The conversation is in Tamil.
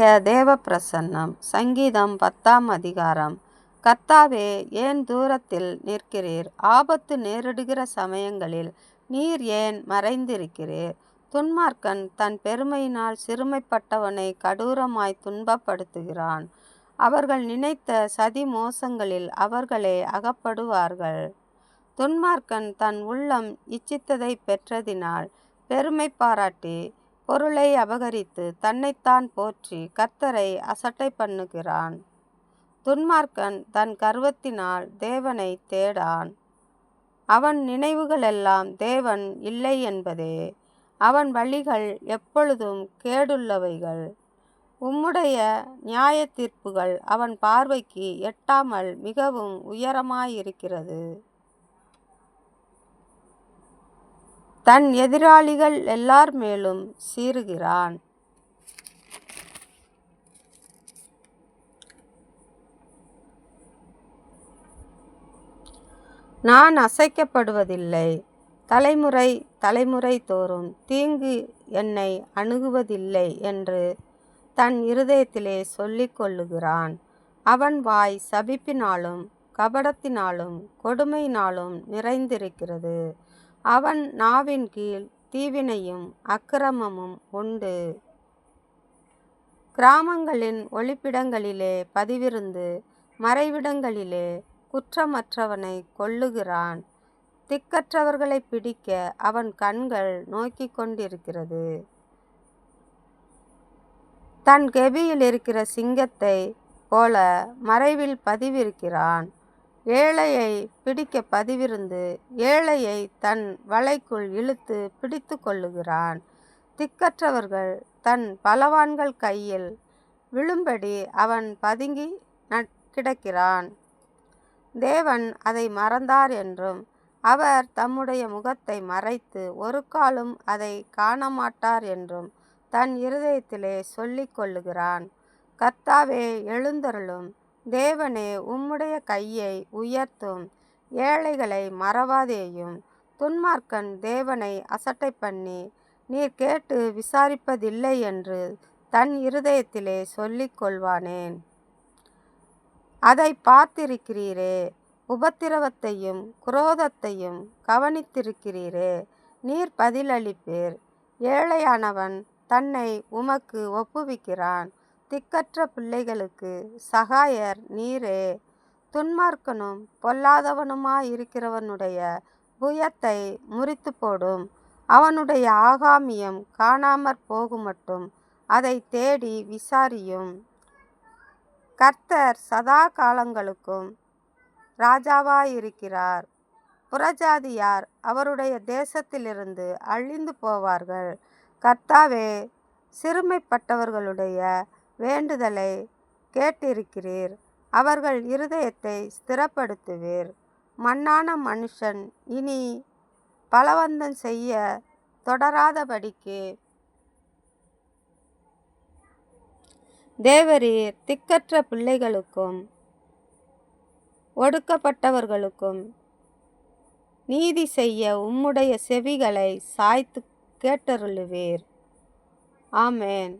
தேவ பிரசன்னம் சங்கீதம் பத்தாம் அதிகாரம். கர்த்தாவே ஏன் தூரத்தில் நிற்கிறீர்? ஆபத்து நேரிடுகிற சமயங்களில் நீர் ஏன் மறைந்திருக்கிறீர்? துன்மார்க்கன் தன் பெருமையினால் சிறுமைப்பட்டவனை கடூரமாய் துன்பப்படுத்துகிறான். அவர்கள் நினைத்த சதி மோசங்களில் அவர்களே அகப்படுவார்கள். துன்மார்க்கன் தன் உள்ளம் இச்சித்ததை பெற்றதினால் பெருமை பாராட்டி பொருளை அபகரித்து தன்னைத்தான் போற்றி கர்த்தரை அசட்டை பண்ணுகிறான். துன்மார்க்கன் தன் கர்வத்தினால் தேவனை தேடான். அவன் நினைவுகளெல்லாம் தேவன் இல்லை என்பதே. அவன் வழிகள் எப்பொழுதும் கேடுள்ளவைகள். உம்முடைய நியாய தீர்ப்புகள் அவன் பார்வைக்கு எட்டாமல் மிகவும் உயரமாயிருக்கிறது. தன் எதிராளிகள் எல்லார் மேலும் சீறுகிறான். நான் அசைக்கப்படுவதில்லை. தலைமுறை தலைமுறை தோறும் தீங்கு என்னை அணுகுவதில்லை என்று தன் இருதயத்திலே சொல்லிக் கொள்ளுகிறான். அவன் வாய் சபிப்பினாலும் கபடத்தினாலும் கொடுமையினாலும் நிறைந்திருக்கிறது. அவன் நாவின் கீழ் தீவினையும் அக்கிரமமும் உண்டு. கிராமங்களின் ஒளிப்பிடங்களிலே பதிவிருந்து மறைவிடங்களிலே குற்றமற்றவனை கொல்லுகிறான். திக்கற்றவர்களை பிடிக்க அவன் கண்கள் நோக்கி கொண்டிருக்கிறது. தன் கெபியில் இருக்கிற சிங்கத்தை போல மறைவில் பதிவிருக்கிறான். ஏழையை பிடிக்க பதிவிருந்து ஏழையை தன் வலைக்குள் இழுத்து பிடித்து கொள்ளுகிறான். திக்கற்றவர்கள் தன் பலவான்கள் கையில் விழும்படி அவன் பதுங்கி கிடக்கிறான். தேவன் அதை மறந்தார் என்றும் அவர் தம்முடைய முகத்தை மறைத்து ஒரு காலும் அதை காணமாட்டார் என்றும் தன் இருதயத்திலே சொல்லிக் கொள்ளுகிறான். கர்த்தாவே எழுந்தருளும். தேவனே உம்முடைய கையை உயர்த்தும். ஏழைகளை மறவாதேயும். துன்மார்க்கன் தேவனை அசட்டை பண்ணி நீர் கேட்டு விசாரிப்பதில்லை என்று தன் இருதயத்திலே சொல்லிக் கொள்வானேன். அதை பார்த்திருக்கிறீரே உபத்திரவத்தையும் குரோதத்தையும் கவனித்திருக்கிறீரே நீர் பதிலளிப்பீர். ஏழையானவன் தன்னை உமக்கு ஒப்புவிக்கிறான். திக்கற்ற பிள்ளைகளுக்கு சகாயர் நீரே. துன்மார்க்கனும் பொல்லாதவனுமாயிருக்கிறவனுடைய புயத்தை முறித்து போடும். அவனுடைய ஆகாமியம் காணாமற் போகுமட்டும் அதை தேடி விசாரியும். கர்த்தர் சதா காலங்களுக்கும் ராஜாவாயிருக்கிறார். புறஜாதியார் அவருடைய தேசத்திலிருந்து அழிந்து போவார்கள். கர்த்தாவே சிறுமைப்பட்டவர்களுடைய வேண்டுதலை கேட்டிருக்கிறீர். அவர்கள் இருதயத்தை ஸ்திரப்படுத்துவீர். மண்ணான மனுஷன் இனி பலவந்தம் செய்ய தொடராதபடிக்கு தேவரீர் திக்கற்ற பிள்ளைகளுக்கும் ஒடுக்கப்பட்டவர்களுக்கும் நீதி செய்ய உம்முடைய செவிகளை சாய்த்து கேட்டருளுவீர். ஆமேன்.